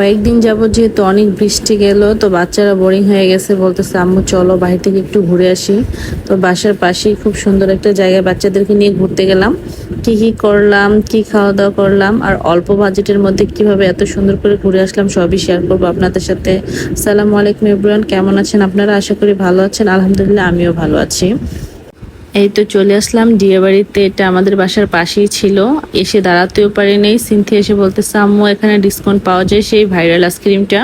কয়েকদিন যাবত যেহেতু অনেক বৃষ্টি গেল, তো বাচ্চারা বোরিং হয়ে গেছে, বলতেছে, আম্মু, চলো বাইরে থেকে একটু ঘুরে আসি। তো বাসার পাশেই খুব সুন্দর একটা জায়গায় বাচ্চাদেরকে নিয়ে ঘুরতে গেলাম। কি কি করলাম, কি খাওয়া দাওয়া করলাম, আর অল্প বাজেটের মধ্যে কীভাবে এত সুন্দর করে ঘুরে আসলাম সবই শেয়ার করব আপনাদের সাথে। সালামু আলাইকুম এভরিওয়ান কেমন আছেন আপনারা? আশা করি ভালো আছেন, আলহামদুলিল্লাহ, আমিও ভালো আছি। এই তো চলে আসলাম। ডিয়ে বাড়িতে এটা আমাদের বাসার পাশেই ছিল। এসে দাঁড়াতেও পারি নেই। সিনথি এসে বলতেছে, আম্মু, এখানে ডিসকাউন্ট পাওয়া যায় সেই ভাইরাল আইসক্রিমটা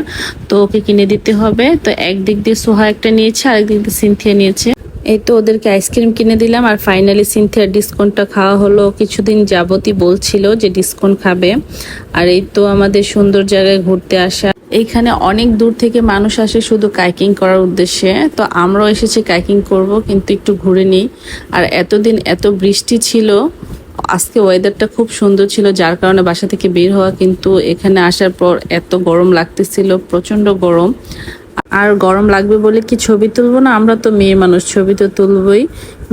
তো ওকে কিনে দিতে হবে। তো একদিক দিয়ে সোহা একটা নিয়েছে আরেক দিক দিয়ে সিনথিয়া নিয়েছে। এই তো ওদেরকে আইসক্রিম কিনে দিলাম আর ফাইনালি সিনথিয়ার ডিসকাউন্টটা খাওয়া হলো। কিছুদিন যাবতই বলছিল যে ডিসকাউন্ট খাবে। আর এই তো আমাদের সুন্দর জায়গায় ঘুরতে আসা। এইখানে অনেক দূর থেকে মানুষ আসে শুধু কাইকিং করার উদ্দেশ্যে। তো আমরাও এসেছি কাইকিং করব, কিন্তু একটু ঘুরে নিই। আর এতদিন এত বৃষ্টি ছিল, আজকে ওয়েদারটা খুব সুন্দর ছিল, যার কারণে বাসা থেকে বের হওয়া, কিন্তু এখানে আসার পর এত গরম লাগতেছিল, প্রচণ্ড গরম। আর গরম লাগবে বলে কি ছবি তুলবো না? আমরা তো মেয়ে মানুষ, ছবি তো তুলবই।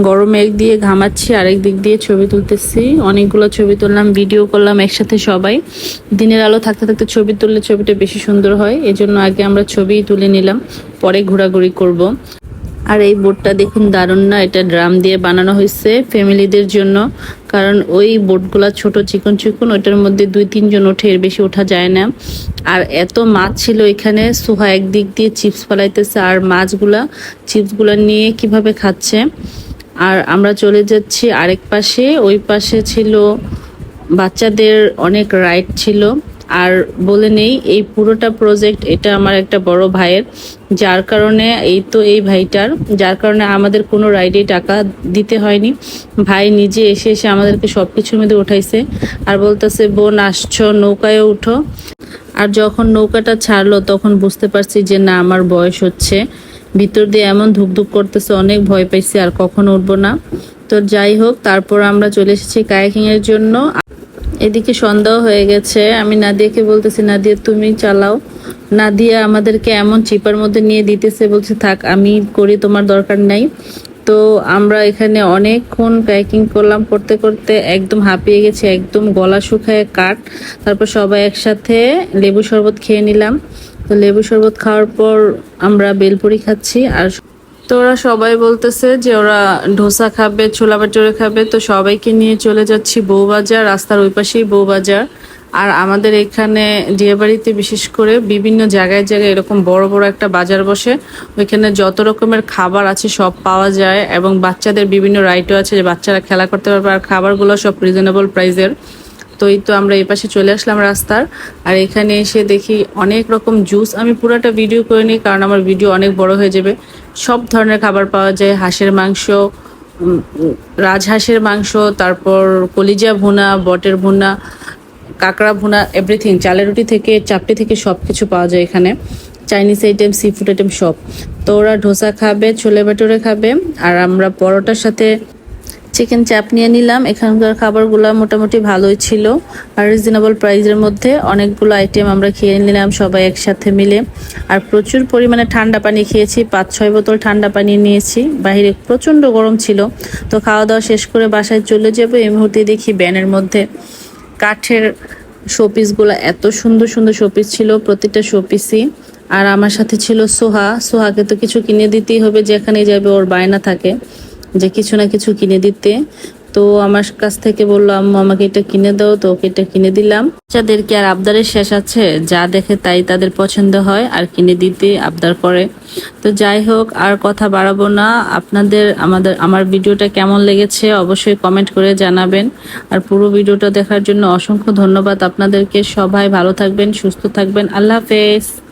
গরমে এক দিয়ে ঘামাচ্ছি, আরেক দিক দিয়ে ছবি তুলতেছি। অনেকগুলো ছবি তুললাম ভিডিও করলাম একসাথে সবাই। দিনের আলো থাকতে থাকতে ছবি তুললে ছবিটা বেশি সুন্দর হয়। এজন্য আগে আমরা ছবি তুলে নিলাম, পরে ঘোরাঘুরি করব। আর এই বোটটা দেখুন দারুণ না, এটা ড্রাম দিয়ে বানানো হয়েছে ফ্যামিলিদের জন্য। কারণ ওই বোটগুলা ছোট চিকন চিকন, ওইটার মধ্যে দুই তিনজন ওঠে, এর বেশি ওঠা যায় না। আর এত মাছ ছিল এখানে, সুহা একদিক দিয়ে চিপস ফেলাইতেছে আর মাছগুলা, চিপসগুলা নিয়ে কীভাবে খাচ্ছে। আর আমরা চলে যাচ্ছি আরেক পাশে, ওই পাশে ছিল বাচ্চাদের অনেক রাইড ছিল। আর বলে নেই, এই পুরোটা প্রজেক্ট এটা আমার একটা বড় ভাইয়ের। যার কারণে এই তো এই ভাইটার, যার কারণে আমাদের কোনো রাইডে টাকা দিতে হয়নি। ভাই নিজে এসে এসে আমাদেরকে সব কিছুর মধ্যে উঠাইছে আর বলতেছে, বোন, আসছো, নৌকায় উঠো। আর যখন নৌকাটা ছাড়লো, তখন বুঝতে পারছি যে না, আমার বয়স হচ্ছে। ভিতর দিয়ে এমন ধুকধুক করতেছে, অনেক ভয় পাইছি আর কখন উঠবো না। তো যাই হোক, তারপর আমরা চলে এসেছি কায়াকিং এর জন্য। এদিকে সন্দেহ হয়ে গেছে। আমি নাদিয়াকে বলতেছি, নাদিয়া, তুমি চালাও। নাদিয়া আমাদেরকে এমন চিপার মধ্যে নিয়ে দিতেছে, বলছে, থাক, আমি করি, তোমার দরকার নাই। তো আমরা এখানে অনেকক্ষণ প্যাকিং করলাম, করতে করতে একদম হাঁপিয়ে গেছে, একদম গলা শুকায় কাট তারপর সবাই একসাথে লেবু শরবত খেয়ে নিলাম। তো লেবু শরবত খাওয়ার পর আমরা বেলপুরি খাচ্ছি, আর তো ওরা সবাই বলতেছে যে ওরা ডোসা খাবে, ছোলা ভাটুরে খাবে। তো সবাইকে নিয়ে চলে যাচ্ছি বউবাজার, রাস্তার ওই পাশেই বউবাজার। আর আমাদের এখানে ডিয়াবাড়িতে বিশেষ করে বিভিন্ন জায়গায় জায়গায় এরকম বড় বড় একটা বাজার বসে। ওইখানে যত রকমের খাবার আছে সব পাওয়া যায় এবং বাচ্চাদের বিভিন্ন রাইটও আছে যে বাচ্চারা খেলা করতে পারবে আর খাবারগুলো সব রিজনেবল প্রাইসের তো এই তো আমরা এই পাশে চলে আসলাম রাস্তার। আর এখানে এসে দেখি অনেক রকম জুস আমি পুরোটা ভিডিও করে নিই কারণ আমার ভিডিও অনেক বড় হয়ে যাবে। সব ধরনের খাবার পাওয়া যায়। হাঁসের মাংস রাজহাঁসের মাংস, তারপর কলিজা ভুনা, বটের ভুনা, কাঁকড়া ভুনা এভরিথিং চালের রুটি থেকে, চাপটি থেকে সব কিছু পাওয়া যায় এখানে। Chinese item seafood item সব। তো ওরা ধোসা খাবে, ছোলে ভাটুরে খাবে, আর আমরা পরোটার সাথে চিকেন চাপ নিয়ে নিলাম। এখানকার খাবারগুলো মোটামুটি ভালোই ছিল আর রিজনেবল প্রাইসের মধ্যে অনেকগুলো আইটেম আমরা খেয়ে নিলাম সবাই একসাথে মিলে। আর প্রচুর পরিমাণে ঠান্ডা পানি খেয়েছি। পাঁচ ছয় বোতল ঠান্ডা পানি নিয়েছি। বাইরে প্রচণ্ড গরম ছিল। তো খাওয়া দাওয়া শেষ করে বাসায় চলে যাব এই মুহূর্তে দেখি ব্যানের মধ্যে কাঠের শোপিসগুলো এত সুন্দর সুন্দর শোপিস ছিল, প্রতিটা শোপিসই আর আমার সাথে ছিল সোহা। সোহাকে তো কিছু কিনে দিতেই হবে যেখানে যাবে ওর বায়না থাকে। যে কিছু না কিছু কিনে দিতে। তো আমার কাছ থেকে বলল, আম্মু, আমাকে এটা কিনে দাও, তো ওকে এটা কিনে দিলাম। বাচ্চাদেরকে আর আবদারের শেষ আছে, যা দেখে তাই তাদের পছন্দ হয় আর কিনে দিতে আবদার করে। তো যাই হোক, আর কথা বাড়াবো না। আপনাদের আমাদের, আমার ভিডিওটা কেমন লেগেছে অবশ্যই কমেন্ট করে জানাবেন। আর পুরো ভিডিওটা দেখার জন্য অসংখ্য ধন্যবাদ আপনাদেরকে। সবাই ভালো থাকবেন, সুস্থ থাকবেন। আল্লাহ হাফেজ।